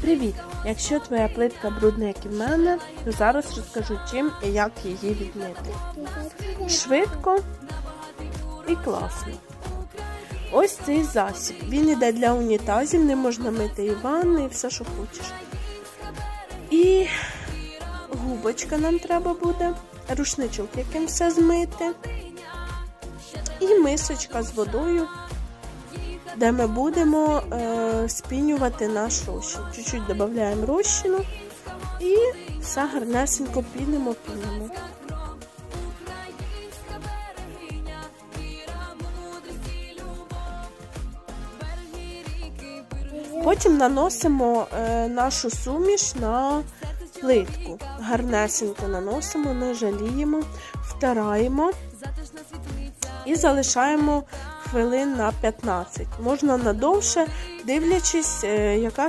Привіт! Якщо твоя плитка брудна, як і в мене, то зараз розкажу чим і як її відмити. Швидко і класно. Ось цей засіб. Він іде для унітазів, не можна мити і ванни, і все, що хочеш. І губочка нам треба буде, рушничок, яким все змити. І мисочка з водою, де ми будемо е, спінювати наш розчин. Чуть-чуть додаємо розчину і все гарнесенько пінемо, пінемо. Потім наносимо е, нашу суміш на плитку. Гарнесенько наносимо, не жаліємо, втираємо і залишаємо хвилин на 15. Можна надовше, дивлячись, е, яка